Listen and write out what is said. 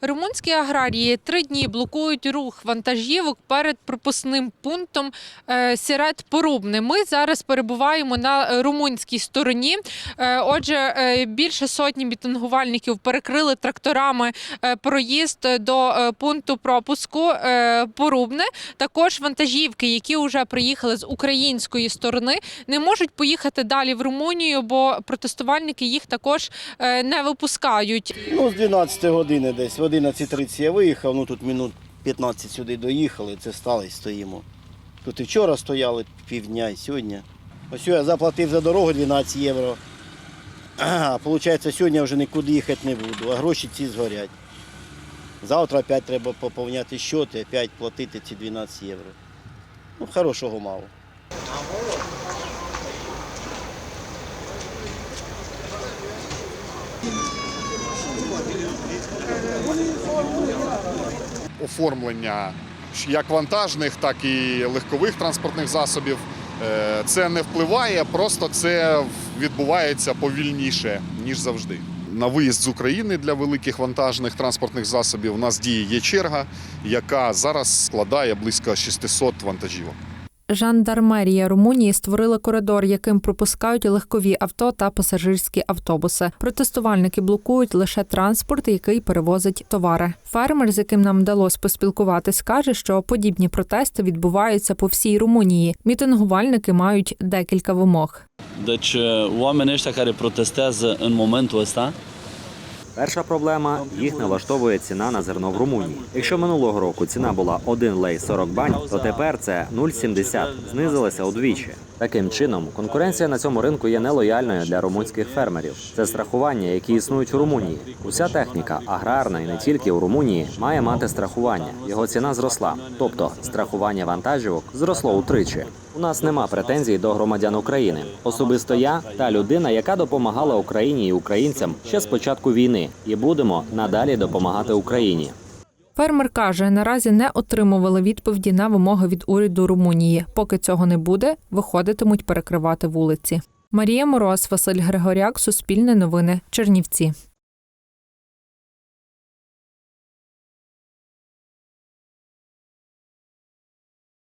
Румунські аграрії три дні блокують рух вантажівок перед пропускним пунктом е, Сірет Порубне. Ми зараз перебуваємо на румунській стороні. Е, Отже, е, більше сотні мітингувальників перекрили тракторами проїзд до пункту пропуску Порубне. Також вантажівки, які вже приїхали з української сторони, не можуть поїхати далі в Румунію, бо протестувальники їх також не випускають. Ну, з 12 години десь, 11.30 я виїхав, ну тут минут 15 сюди доїхали, це стали стоїмо. Тут і вчора стояли півдня, і сьогодні. Ось я заплатив за дорогу 12 євро. А виходить, сьогодні я вже нікуди їхати не буду, а гроші ці згорять. Завтра опять треба поповняти щоти, опять платити ці 12 євро. Ну, хорошого мало. Оформлення як вантажних, так і легкових транспортних засобів. Е, Це не впливає, просто це відбувається повільніше, ніж завжди. На виїзд з України для великих вантажних транспортних засобів у нас діє є черга, яка зараз складає близько 600 вантажівок. Жандармерія Румунії створила коридор, яким пропускають легкові авто та пасажирські автобуси. Протестувальники блокують лише транспорт, який перевозить товари. Фермер, з яким нам вдалося поспілкуватись, каже, що подібні протести відбуваються по всій Румунії. Мітингувальники мають декілька вимог. Deci, oamenii ăștia care protestează în momentul ăsta, Перша проблема їх не влаштовує ціна на зерно в Румунії. Якщо минулого року ціна була 1 лей 40 бань, то тепер це 0,70, знизилася удвічі. Таким чином, конкуренція на цьому ринку є нелояльною для румунських фермерів. Це страхування, які існують у Румунії. Уся техніка, аграрна і не тільки у Румунії, має мати страхування. Його ціна зросла. Тобто страхування вантажівок зросло утричі. У нас нема претензій до громадян України. Особисто я та людина, яка допомагала Україні і українцям ще з початку війни, і будемо надалі допомагати Україні. Фермер каже, наразі не отримували відповіді на вимоги від уряду Румунії. Поки цього не буде, виходитимуть перекривати вулиці. Марія Мороз, Василь Григоряк, Суспільне новини, Чернівці.